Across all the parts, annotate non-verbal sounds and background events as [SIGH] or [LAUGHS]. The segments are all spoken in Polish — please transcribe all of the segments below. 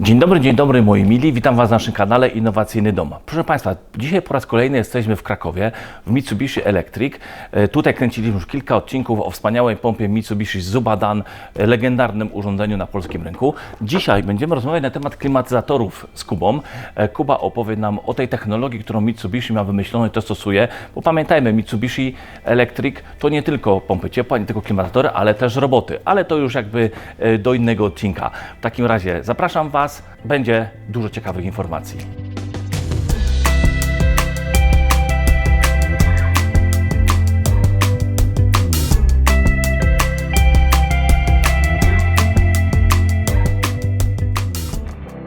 Dzień dobry, dzień dobry moi mili, witam Was na naszym kanale Innowacyjny Dom. Proszę Państwa, dzisiaj po raz kolejny jesteśmy w Krakowie, w Mitsubishi Electric. E, Tutaj kręciliśmy już kilka odcinków o wspaniałej pompie Mitsubishi Zubadan, e, legendarnym urządzeniu na polskim rynku. Dzisiaj będziemy rozmawiać na temat klimatyzatorów z Kubą. E, Kuba opowie nam o tej technologii, którą Mitsubishi ma wymyśloną i to stosuje, bo pamiętajmy, Mitsubishi Electric to nie tylko pompy ciepła, nie tylko klimatyzatory, ale też roboty, ale to już jakby do innego odcinka. W takim razie zapraszam Was, będzie dużo ciekawych informacji.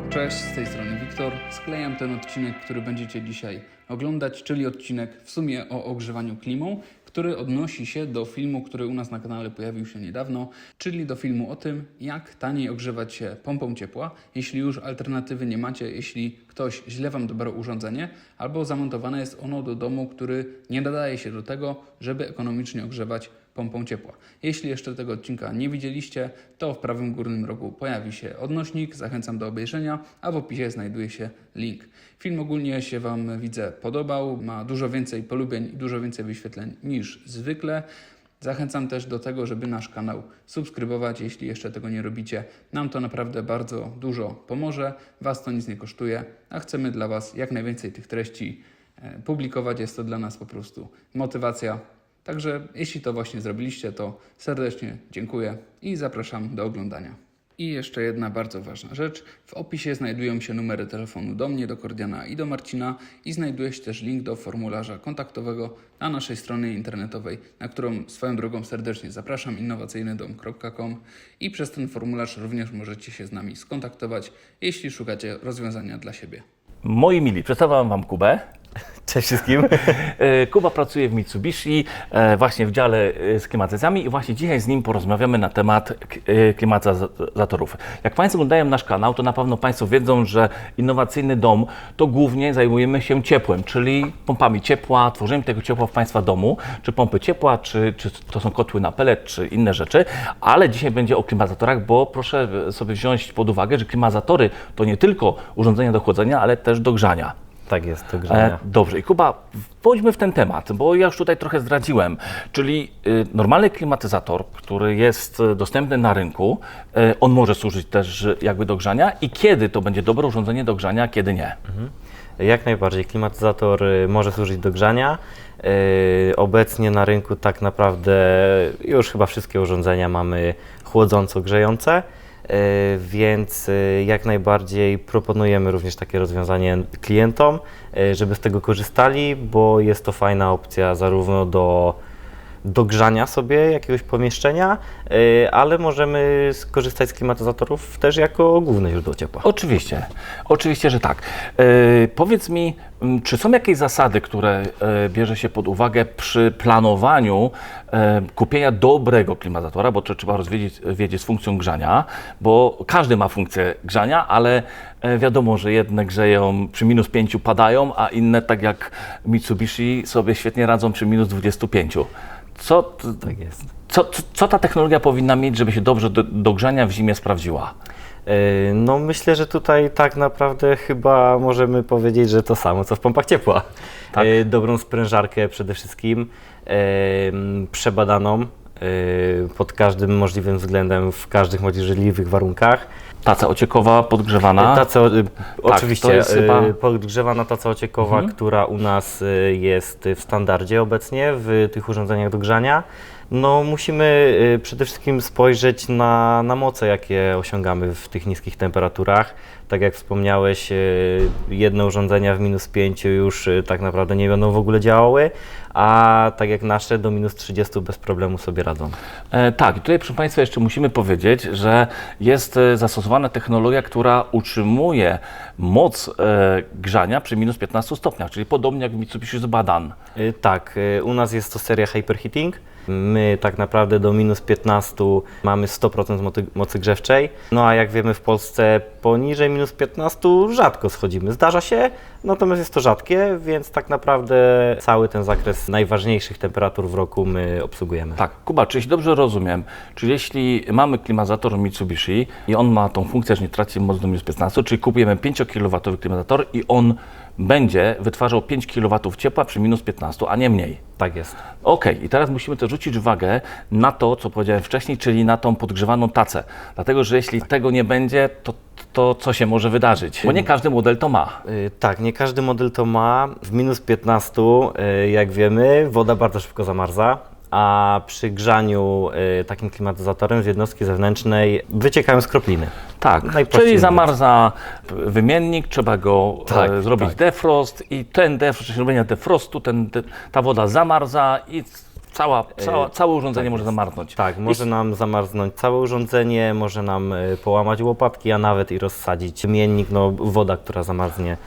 Cześć, z tej strony Wiktor. Sklejam ten odcinek, który będziecie dzisiaj oglądać, czyli odcinek w sumie o ogrzewaniu klimą, który odnosi się do filmu, który u nas na kanale pojawił się niedawno, czyli do filmu o tym, jak taniej ogrzewać się pompą ciepła, jeśli już alternatywy nie macie, jeśli ktoś źle Wam dobrał urządzenie, albo zamontowane jest ono do domu, który nie nadaje się do tego, żeby ekonomicznie ogrzewać pompą ciepła. Jeśli jeszcze tego odcinka nie widzieliście, to w prawym górnym rogu pojawi się odnośnik, zachęcam do obejrzenia, a w opisie znajduje się link. Film ogólnie się Wam widzę podobał, ma dużo więcej polubień i dużo więcej wyświetleń niż zwykle. Zachęcam też do tego, żeby nasz kanał subskrybować, jeśli jeszcze tego nie robicie. Nam to naprawdę bardzo dużo pomoże, Was to nic nie kosztuje, a chcemy dla Was jak najwięcej tych treści e, publikować. Jest to dla nas po prostu motywacja. Także jeśli to właśnie zrobiliście, to serdecznie dziękuję i zapraszam do oglądania. I jeszcze jedna bardzo ważna rzecz. W opisie znajdują się numery telefonu do mnie, do Kordiana i do Marcina i znajduje się też link do formularza kontaktowego na naszej stronie internetowej, na którą swoją drogą serdecznie zapraszam innowacyjnydom.com i przez ten formularz również możecie się z nami skontaktować, jeśli szukacie rozwiązania dla siebie. Moi mili, przedstawiam Wam Kubę. [LAUGHS] Cześć wszystkim. E, Kuba pracuje w Mitsubishi, e, właśnie w dziale e, z klimatyzacjami i właśnie dzisiaj z nim porozmawiamy na temat klimatyzatorów. Jak Państwo oglądają nasz kanał, to na pewno Państwo wiedzą, że innowacyjny dom to głównie zajmujemy się ciepłem, czyli pompami ciepła, tworzeniem tego ciepła w Państwa domu, czy pompy ciepła, czy, czy to są kotły na pelet, czy inne rzeczy, ale dzisiaj będzie o klimatyzatorach, bo proszę sobie wziąć pod uwagę, że klimatyzatory to nie tylko urządzenia do chłodzenia, ale też do grzania. Tak jest, to E, grzania. dobrze, i Kuba, pójdźmy w ten temat, bo ja już tutaj trochę zdradziłem. Czyli y, normalny klimatyzator, który jest y, dostępny na rynku, y, on może służyć też jakby do grzania i kiedy to będzie dobre urządzenie do grzania, a kiedy nie. Jak najbardziej klimatyzator może służyć do grzania. Y, Obecnie na rynku tak naprawdę już chyba wszystkie urządzenia mamy chłodząco-grzejące, y, więc y, jak najbardziej proponujemy również takie rozwiązanie klientom, y, żeby z tego korzystali, bo jest to fajna opcja zarówno do do grzania sobie jakiegoś pomieszczenia, y, ale możemy skorzystać z klimatyzatorów też jako główne źródło ciepła. Oczywiście, oczywiście, że tak. E, powiedz mi, m, czy są jakieś zasady, które e, bierze się pod uwagę przy planowaniu kupienia dobrego klimatyzatora, bo to trzeba rozwiedzieć wiedzieć z funkcją grzania, bo każdy ma funkcję grzania, ale wiadomo, że jedne grzeją przy minus 5 padają, a inne, tak jak Mitsubishi, sobie świetnie radzą przy minus 25. Co, Tak jest. co, co, co ta technologia powinna mieć, żeby się dobrze do, do grzania w zimie sprawdziła? Y, No myślę, że tutaj tak naprawdę chyba możemy powiedzieć, że to samo co w pompach ciepła. Tak. Y, Dobrą sprężarkę przede wszystkim, y, przebadaną pod każdym możliwym względem, w każdych możliwych warunkach. Taca ociekowa podgrzewana. Taca, y, oczywiście, to jest y, chyba- Mhm. podgrzewana taca ociekowa, która u nas y, jest w standardzie obecnie w tych urządzeniach do grzania. No, musimy przede wszystkim spojrzeć na, na moce, jakie osiągamy w tych niskich temperaturach. Tak jak wspomniałeś, y, jedne urządzenia w minus 5 już y, tak naprawdę nie będą w ogóle działały, a tak jak nasze do minus 30 bez problemu sobie radzą. E, tak, i tutaj proszę Państwa jeszcze musimy powiedzieć, że jest e, zastosowana technologia, która utrzymuje moc e, grzania przy minus 15 stopniach, czyli podobnie jak w Mitsubishi Zubadan. Y, Tak, u nas jest to seria Hyperheating. My tak naprawdę do minus 15 mamy 100% mocy, mocy grzewczej. No a jak wiemy w Polsce poniżej minus 15 rzadko schodzimy. Zdarza się, natomiast jest to rzadkie, więc tak naprawdę cały ten zakres najważniejszych temperatur w roku my obsługujemy. Tak, Kuba, czy jeśli dobrze rozumiem, czy jeśli mamy klimatyzator Mitsubishi i on ma tą funkcję, że nie traci mocy do minus 15, czyli kupujemy 5 kW klimatyzator i on będzie wytwarzał 5 kW ciepła przy minus 15, a nie mniej. Tak jest. Okej, i teraz musimy też zwrócić uwagę na to, co powiedziałem wcześniej, czyli na tą podgrzewaną tacę. Dlatego, że jeśli tego nie będzie, to, to co się może wydarzyć? Bo nie każdy model to ma. Y, Tak, nie każdy model to ma. W minus 15, y, jak wiemy, woda bardzo szybko zamarza, a przy grzaniu y, takim klimatyzatorem z jednostki zewnętrznej wyciekają skropliny. Tak, Najprościej czyli mówiąc. zamarza wymiennik, trzeba go Tak, e, zrobić tak. defrost i ten defrost, czyli robienia defrostu, ten, te, ta woda zamarza i cała, cała, całe urządzenie może zamarznąć. Tak, może nam zamarznąć całe urządzenie, może nam y, połamać łopatki, a nawet i rozsadzić wymiennik. No, woda, która zamarznie,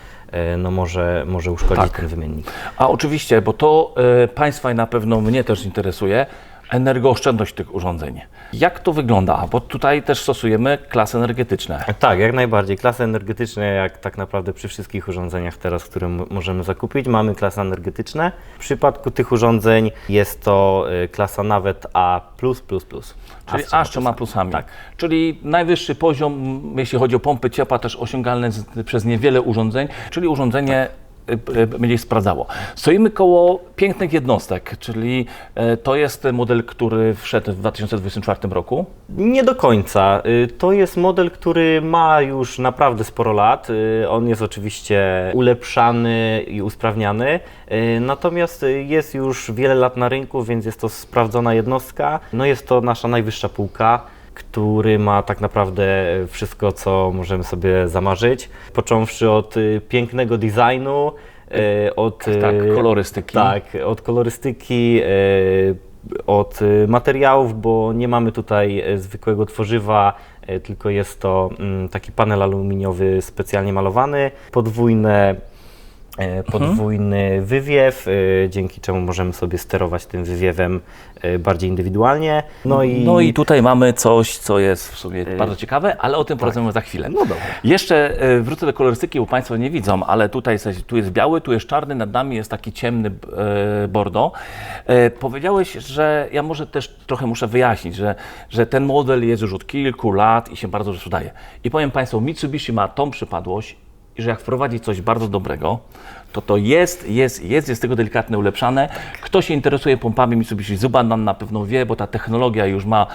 y, no, może, może uszkodzić Tak. ten wymiennik. A oczywiście, bo to e, Państwa i na pewno mnie też interesuje, energooszczędność tych urządzeń. Jak to wygląda? Bo tutaj też stosujemy klasy energetyczne. Tak, jak najbardziej. Klasy energetyczne, jak tak naprawdę przy wszystkich urządzeniach teraz, które możemy zakupić, mamy klasy energetyczne. W przypadku tych urządzeń jest to y, klasa nawet A. Czyli A z trzema plusami. Tak. Czyli najwyższy poziom, jeśli chodzi o pompy ciepła, też osiągalne z, przez niewiele urządzeń, czyli urządzenie y, będzie się sprawdzało. Stoimy koło pięknych jednostek, czyli e, to jest model, który wszedł w 2024 roku. Nie do końca. Y, To jest model, który ma już naprawdę sporo lat. Y, On jest oczywiście ulepszany i usprawniany, y, natomiast y, jest już wiele lat na rynku, więc jest to sprawdzona jednostka. No jest to nasza najwyższa półka który ma tak naprawdę wszystko, co możemy sobie zamarzyć. Począwszy od y, pięknego designu, y, od Tak, y, kolorystyki. tak, od kolorystyki, od materiałów, bo nie mamy tutaj zwykłego tworzywa, tylko jest to mm, taki panel aluminiowy specjalnie malowany, podwójne, e, podwójny wywiew, e, dzięki czemu możemy sobie sterować tym wywiewem e, bardziej indywidualnie. No i, No i tutaj mamy coś, co jest w sumie bardzo ciekawe, ale o tym porozmawiamy za chwilę. No dobra. Jeszcze wrócę do kolorystyki, bo Państwo nie widzą, ale tutaj jest, tu jest biały, tu jest czarny, nad nami jest taki ciemny bordo. Powiedziałeś, że ja może też trochę muszę wyjaśnić, że, że ten model jest już od kilku lat i się bardzo sprzedaje. I powiem Państwu, Mitsubishi ma tą przypadłość, że jak wprowadzi coś bardzo dobrego, to to jest, jest, jest, jest tego delikatnie ulepszane. Kto się interesuje pompami Mitsubishi Zuban nam na pewno wie, bo ta technologia już ma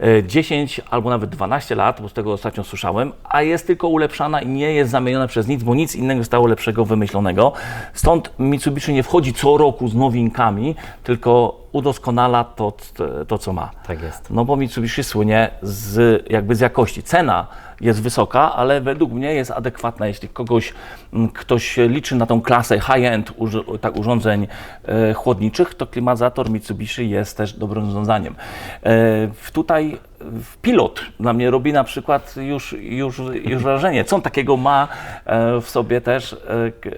e, 10 albo nawet 12 lat, bo z tego ostatnio słyszałem, a jest tylko ulepszana i nie jest zamieniona przez nic, bo nic innego zostało lepszego wymyślonego. Stąd Mitsubishi nie wchodzi co roku z nowinkami, tylko udoskonala to, to co ma. Tak jest. No bo Mitsubishi słynie z, jakby z jakości. Cena jest wysoka, ale według mnie jest adekwatna. Jeśli kogoś, m, ktoś liczy na tą klasę high-end tak, urządzeń e, chłodniczych, to klimatyzator Mitsubishi jest też dobrym rozwiązaniem. E, tutaj pilot dla mnie robi na przykład już, już, już wrażenie. Co on takiego ma e, w sobie też,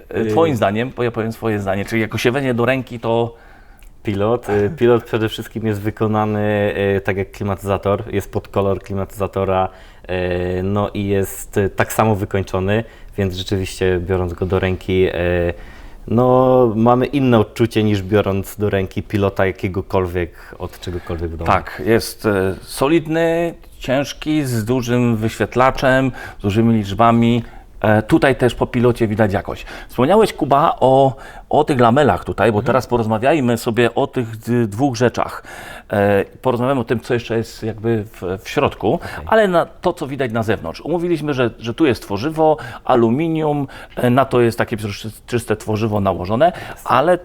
e, twoim zdaniem, bo ja powiem swoje zdanie, czyli jako się weźmie do ręki, to Pilot. Y, Pilot przede wszystkim jest wykonany y, tak jak klimatyzator, jest pod kolor klimatyzatora, y, no i jest y, tak samo wykończony, więc rzeczywiście biorąc go do ręki, y, no mamy inne odczucie niż biorąc do ręki pilota jakiegokolwiek od czegokolwiek w domu. Tak, jest e, solidny, ciężki, z dużym wyświetlaczem, z dużymi liczbami. E, Tutaj też po pilocie widać jakość. Wspomniałeś, Kuba, o, o tych lamelach tutaj, bo teraz porozmawiajmy sobie o tych dwóch rzeczach. E, Porozmawiamy o tym, co jeszcze jest jakby w, w środku, ale na to, co widać na zewnątrz. Umówiliśmy, że, że tu jest tworzywo, aluminium, e, na to jest takie czy- czyste tworzywo nałożone, ale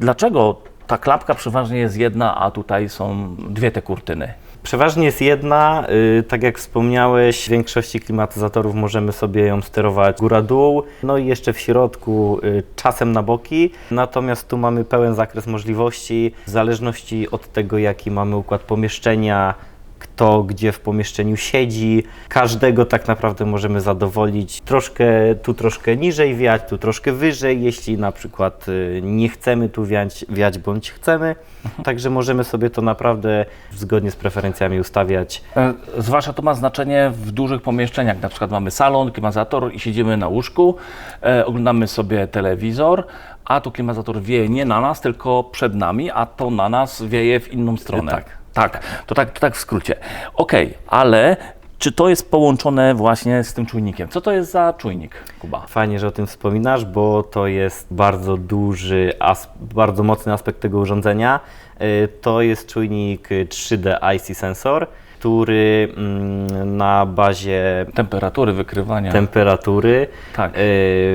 dlaczego ta klapka przeważnie jest jedna, a tutaj są dwie te kurtyny? Przeważnie jest jedna, y, tak jak wspomniałeś, w większości klimatyzatorów możemy sobie ją sterować góra-dół, no i jeszcze w środku y, czasem na boki, natomiast tu mamy pełen zakres możliwości, w zależności od tego jaki mamy układ pomieszczenia, kto gdzie w pomieszczeniu siedzi. Każdego tak naprawdę możemy zadowolić. Troszkę tu troszkę niżej wiać, tu troszkę wyżej, jeśli na przykład y, nie chcemy tu wiać, wiać bądź chcemy. Także możemy sobie to naprawdę zgodnie z preferencjami ustawiać. E, Zwłaszcza to ma znaczenie w dużych pomieszczeniach. Na przykład mamy salon, klimatyzator i siedzimy na łóżku, e, oglądamy sobie telewizor, a tu klimatyzator wieje nie na nas, tylko przed nami, a to na nas wieje w inną stronę. tak. Tak, to tak, to tak w skrócie. Okej, ale czy to jest połączone właśnie z tym czujnikiem? Co to jest za czujnik, Kuba? Fajnie, że o tym wspominasz, bo to jest bardzo duży, as- bardzo mocny aspekt tego urządzenia. Y, To jest czujnik y, 3D IC sensor, który mm, na bazie Temperatury, wykrywania. temperatury Tak. y,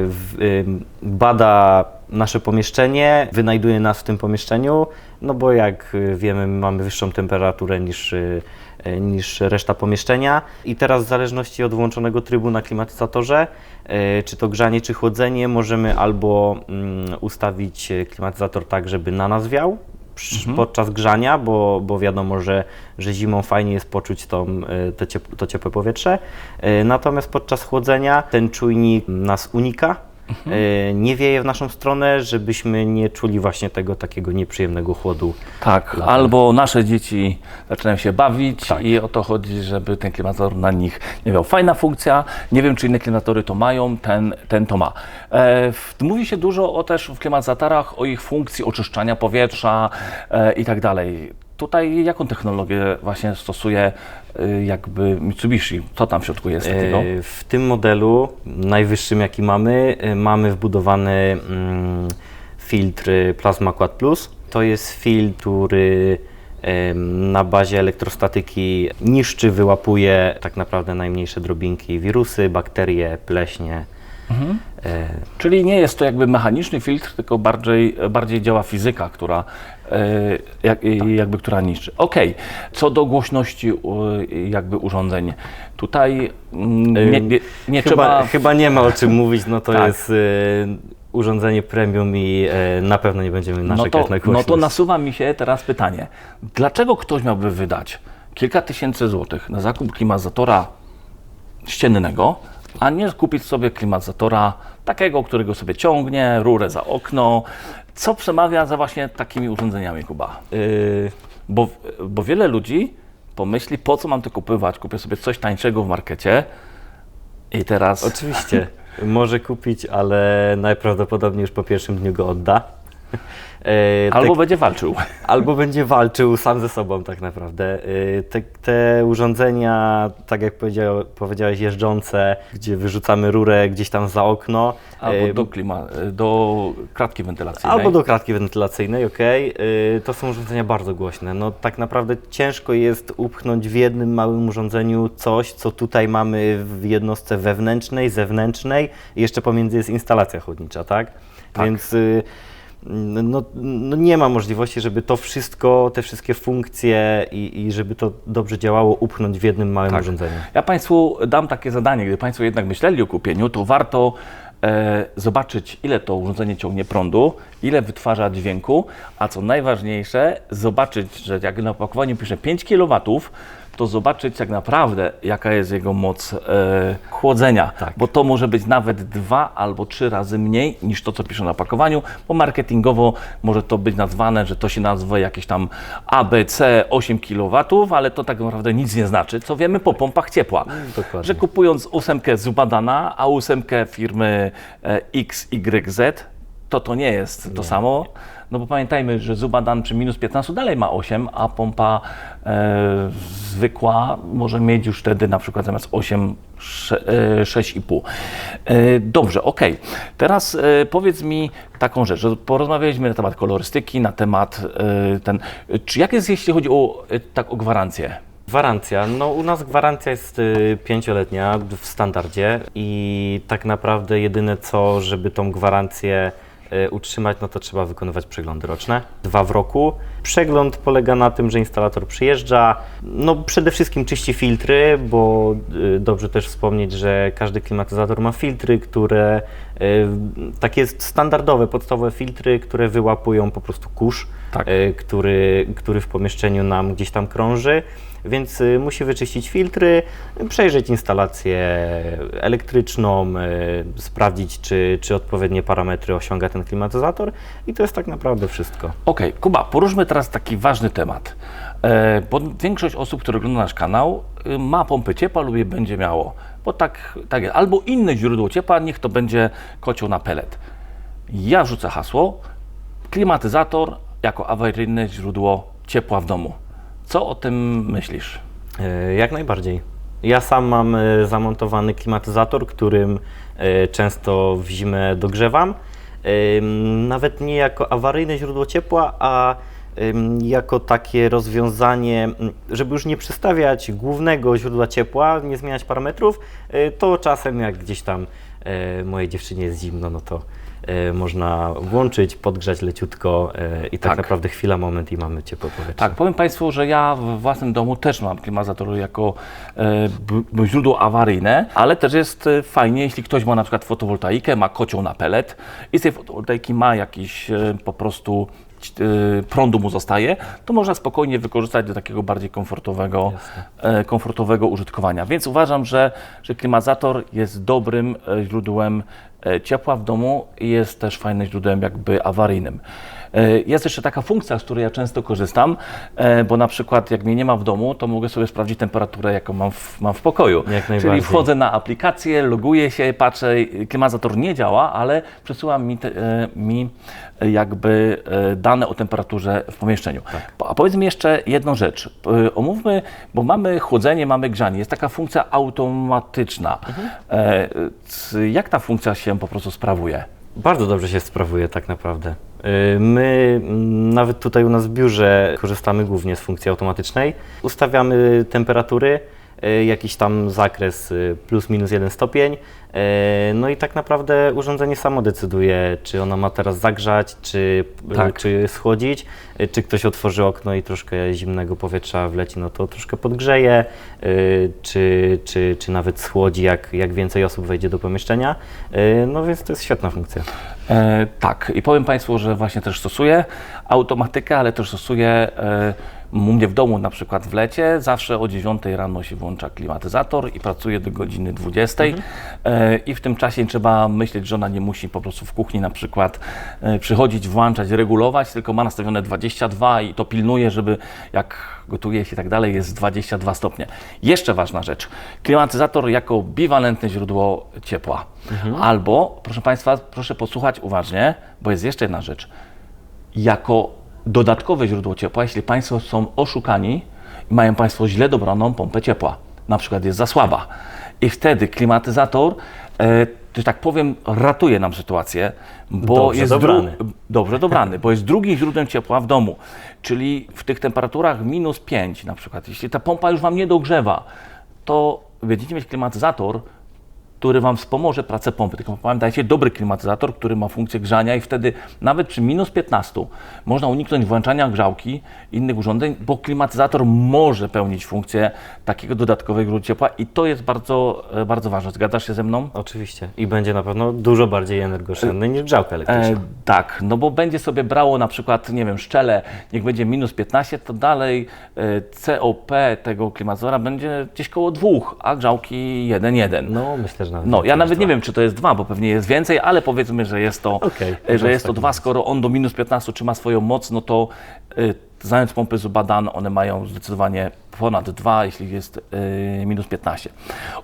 w- y, bada nasze pomieszczenie, wynajduje nas w tym pomieszczeniu, no bo jak y, wiemy, mamy wyższą temperaturę niż, y, y, niż reszta pomieszczenia i teraz w zależności od włączonego trybu na klimatyzatorze, czy to grzanie, czy chłodzenie, możemy albo mm, ustawić klimatyzator tak, żeby na nas wiał, przy- podczas grzania, bo, bo wiadomo, że, że zimą fajnie jest poczuć tą, to, ciep- to ciepłe powietrze. Natomiast podczas chłodzenia ten czujnik nas unika. Y, Nie wieje w naszą stronę, żebyśmy nie czuli właśnie tego takiego nieprzyjemnego chłodu. Tak, latem. albo nasze dzieci zaczynają się bawić Tak. i o to chodzi, żeby ten klimatyzator na nich nie miał. Fajna funkcja, nie wiem czy inne klimatyzatory to mają, ten, ten to ma. E, w, mówi się dużo o, też w klimatyzatorach o ich funkcji oczyszczania powietrza e, i tak dalej. Tutaj jaką technologię właśnie stosuje e, jakby Mitsubishi? Co tam w środku jest takiego? Y, W tym modelu, najwyższym jaki mamy, y, mamy wbudowany mm, filtr Plasma Quad Plus. To jest filtr, który na bazie elektrostatyki niszczy, wyłapuje tak naprawdę najmniejsze drobinki, wirusy, bakterie, pleśnie. E, Czyli nie jest to jakby mechaniczny filtr, tylko bardziej, bardziej działa fizyka, która, e, jak, jakby, która niszczy. Okej, co do głośności jakby urządzeń, tutaj mm, nie, nie, nie chyba, trzeba... chyba nie ma o czym mówić, no to Tak. jest y, urządzenie premium i e, na pewno nie będziemy no, narzekać to, na głośność. no to nasuwa mi się teraz pytanie, dlaczego ktoś miałby wydać kilka tysięcy złotych na zakup klimatyzatora ściennego, a nie kupić sobie klimatyzatora takiego, którego sobie ciągnie, rurę za okno. Co przemawia za właśnie takimi urządzeniami, Kuba? Y, Bo, bo wiele ludzi pomyśli, po co mam to kupować? Kupię sobie coś tańszego w markecie i teraz... Oczywiście, [LAUGHS] może kupić, ale najprawdopodobniej już po pierwszym dniu go odda. [LAUGHS] E, Albo będzie walczył. [LAUGHS] albo będzie walczył sam ze sobą tak naprawdę. E, Te, te urządzenia, tak jak powiedział, powiedziałeś, jeżdżące, gdzie wyrzucamy rurę gdzieś tam za okno. Albo e, do, klima, do kratki wentylacyjnej. Albo do kratki wentylacyjnej, ok. To są urządzenia bardzo głośne. No tak naprawdę ciężko jest upchnąć w jednym małym urządzeniu coś, co tutaj mamy w jednostce wewnętrznej, zewnętrznej i jeszcze pomiędzy jest instalacja chłodnicza, tak? Tak. Więc y, no, no nie ma możliwości, żeby to wszystko, te wszystkie funkcje i, i żeby to dobrze działało, upchnąć w jednym małym Tak. urządzeniu. Ja Państwu dam takie zadanie, gdy Państwo jednak myśleli o kupieniu, to warto e, zobaczyć, ile to urządzenie ciągnie prądu, ile wytwarza dźwięku, a co najważniejsze, zobaczyć, że jak na opakowaniu pisze 5 kW, to zobaczyć tak naprawdę, jaka jest jego moc e, chłodzenia, Tak. bo to może być nawet dwa albo trzy razy mniej niż to, co pisze na opakowaniu, bo marketingowo może to być nazwane, że to się nazywa jakieś tam ABC 8 kW, ale to tak naprawdę nic nie znaczy, co wiemy po pompach ciepła. dokładnie. Że kupując ósemkę z Ubadana, a ósemkę firmy e, XYZ, to to nie jest to samo. No bo pamiętajmy, że Zubadan przy minus 15 dalej ma 8, a pompa e, zwykła może mieć już wtedy na przykład zamiast 8, sze- e, 6,5. E, dobrze, okej. Teraz e, powiedz mi taką rzecz, że porozmawialiśmy na temat kolorystyki, na temat e, ten. Czy jak jest jeśli chodzi o, e, tak, o gwarancję? Gwarancja. No u nas gwarancja jest y, pięcioletnia w standardzie i tak naprawdę jedyne co, żeby tą gwarancję utrzymać, no to trzeba wykonywać przeglądy roczne, dwa w roku. Przegląd polega na tym, że instalator przyjeżdża, no przede wszystkim czyści filtry, bo y, dobrze też wspomnieć, że każdy klimatyzator ma filtry, które y, takie standardowe, podstawowe filtry, które wyłapują po prostu kurz, Tak. y, który, który w pomieszczeniu nam gdzieś tam krąży. więc y, musi wyczyścić filtry, przejrzeć instalację elektryczną, y, sprawdzić, czy, czy odpowiednie parametry osiąga ten klimatyzator i to jest tak naprawdę wszystko. Okej, Kuba, poruszmy teraz taki ważny temat. E, bo większość osób, które ogląda nasz kanał, y, ma pompy ciepła lub je będzie miało. Bo tak, tak jest. Albo inne źródło ciepła, niech to będzie kocioł na pelet. Ja wrzucę hasło klimatyzator jako awaryjne źródło ciepła w domu. Co o tym myślisz? E, Jak najbardziej. Ja sam mam e, zamontowany klimatyzator, którym e, często w zimę dogrzewam. Nawet nie jako awaryjne źródło ciepła, a jako takie rozwiązanie, m, żeby już nie przestawiać głównego źródła ciepła, nie zmieniać parametrów, e, to czasem jak gdzieś tam e, mojej dziewczynie jest zimno, no to e, można włączyć, podgrzać leciutko i tak, Tak. naprawdę chwila, moment i mamy ciepłe powietrze. Tak, powiem Państwu, że ja w własnym domu też mam klimatyzator jako e, źródło awaryjne, ale też jest e, fajnie, jeśli ktoś ma na przykład fotowoltaikę, ma kocioł na pelet i z tej fotowoltaiki ma jakiś e, po prostu prądu mu zostaje, to można spokojnie wykorzystać do takiego bardziej komfortowego, e, komfortowego użytkowania. Więc uważam, że, że klimatyzator jest dobrym e, źródłem e, ciepła w domu i jest też fajnym źródłem jakby awaryjnym. E, Jest jeszcze taka funkcja, z której ja często korzystam, e, bo na przykład jak mnie nie ma w domu, to mogę sobie sprawdzić temperaturę, jaką mam w, mam w pokoju. Czyli wchodzę na aplikację, loguję się, patrzę, klimatyzator nie działa, ale przesyła mi, te, e, mi jakby dane o temperaturze w pomieszczeniu. Po- A powiedz mi jeszcze jedną rzecz. Omówmy, bo mamy chłodzenie, mamy grzanie. Jest taka funkcja automatyczna. C- Jak ta funkcja się po prostu sprawuje? Bardzo dobrze się sprawuje tak naprawdę. Y, My mm, nawet tutaj u nas w biurze korzystamy głównie z funkcji automatycznej. Ustawiamy temperatury, jakiś tam zakres y, plus minus jeden stopień. y, No i tak naprawdę urządzenie samo decyduje, czy ono ma teraz zagrzać, czy, y, Tak. czy schłodzić, czy ktoś otworzy okno i troszkę zimnego powietrza wleci, no to troszkę podgrzeje, czy, czy, czy nawet schłodzi, jak, jak więcej osób wejdzie do pomieszczenia. No więc to jest świetna funkcja. E, tak, i powiem Państwu, że właśnie też stosuję automatykę, ale też stosuję e, u mnie w domu, na przykład w lecie, zawsze o 9 rano się włącza klimatyzator i pracuję do godziny 20 e, i w tym czasie trzeba myśleć, że ona nie musi po prostu w kuchni na przykład e, przychodzić, włączać, regulować, tylko ma nastawione 22 i to pilnuje, żeby jak gotuje się i tak dalej, jest 22 stopnie. Jeszcze ważna rzecz, klimatyzator jako biwalentne źródło ciepła. Albo, proszę Państwa, proszę posłuchać uważnie, bo jest jeszcze jedna rzecz. Jako dodatkowe źródło ciepła, jeśli Państwo są oszukani i mają Państwo źle dobraną pompę ciepła, na przykład jest za słaba. I wtedy klimatyzator, e, że tak powiem, ratuje nam sytuację, bo Dobrze jest dobrany. dru- dobrze dobrany, bo jest [LAUGHS] drugim źródłem ciepła w domu, czyli w tych temperaturach minus 5 na przykład, jeśli ta pompa już Wam nie dogrzewa, to będziecie mieć klimatyzator, który Wam wspomoże pracę pompy. Tylko pamiętajcie, dobry klimatyzator, który ma funkcję grzania i wtedy nawet przy minus 15 można uniknąć włączania grzałki innych urządzeń, bo klimatyzator może pełnić funkcję takiego dodatkowego źródła ciepła i to jest bardzo, e, bardzo ważne. Zgadzasz się ze mną? Oczywiście. I będzie na pewno dużo bardziej energooszczędny niż grzałka elektryczna. E, tak, no bo będzie sobie brało na przykład, nie wiem, szczele, niech będzie minus 15, to dalej e, COP tego klimatyzatora będzie gdzieś koło 2, a grzałki 1,1. No, myślę, że No, ja nawet nie wiem, czy to jest dwa, bo pewnie jest więcej, ale powiedzmy, że jest to, Okej, e, że jest to dwa. Skoro on do minus 15 trzyma swoją moc, no to y, znając pompy Zubadan, one mają zdecydowanie ponad dwa, jeśli jest y, minus 15.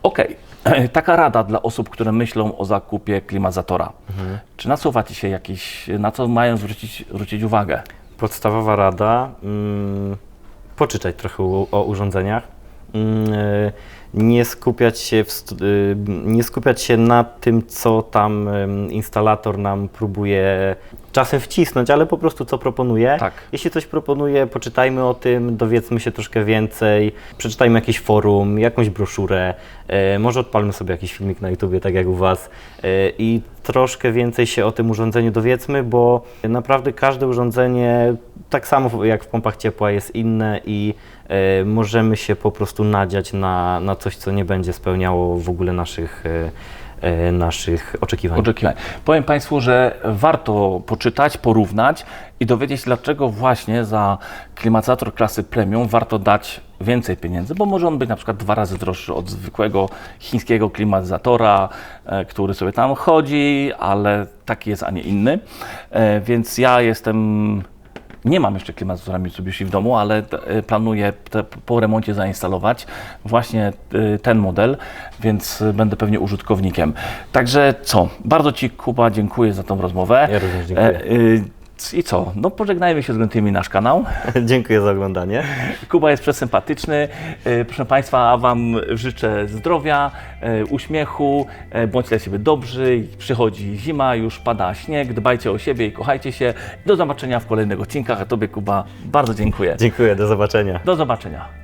Okej, [CLEARS THROAT] taka rada dla osób, które myślą o zakupie klimatyzatora. Mhm. Czy nasuwa Ci się jakieś, na co mają zwrócić, zwrócić uwagę? Podstawowa rada: mm, poczytać trochę u, o urządzeniach. Mm, y, nie skupiać się y, nie skupiać się na tym, co tam instalator nam próbuje czasem wcisnąć, ale po prostu co proponuje. Tak. Jeśli coś proponuje, poczytajmy o tym, dowiedzmy się troszkę więcej, przeczytajmy jakieś forum, jakąś broszurę, e, może odpalmy sobie jakiś filmik na YouTubie, tak jak u Was e, i troszkę więcej się o tym urządzeniu dowiedzmy, bo naprawdę każde urządzenie, tak samo jak w pompach ciepła, jest inne i e, możemy się po prostu nadziać na, na coś, co nie będzie spełniało w ogóle naszych, e, naszych oczekiwań. oczekiwań. Powiem Państwu, że warto poczytać, porównać i dowiedzieć, dlaczego właśnie za klimatyzator klasy premium warto dać więcej pieniędzy, bo może on być na przykład dwa razy droższy od zwykłego chińskiego klimatyzatora, e, który sobie tam chodzi, ale taki jest, a nie inny. E, Więc ja jestem nie mam jeszcze klimatyzatora Mitsubishi w domu, ale e, planuję po remoncie zainstalować właśnie e, ten model, więc e, będę pewnie użytkownikiem. Także co? Bardzo Ci Kuba dziękuję za tą rozmowę. Ja również dziękuję. I co? No pożegnajmy się z Gruntymi nasz kanał. [LAUGHS] Dziękuję za oglądanie. Kuba jest przesympatyczny. E, Proszę Państwa, a Wam życzę zdrowia, e, uśmiechu, e, bądźcie dla siebie dobrzy. Przychodzi zima, już pada śnieg. Dbajcie o siebie i kochajcie się. Do zobaczenia w kolejnych odcinkach. A Tobie, Kuba, bardzo dziękuję. Dziękuję, do zobaczenia. Do zobaczenia.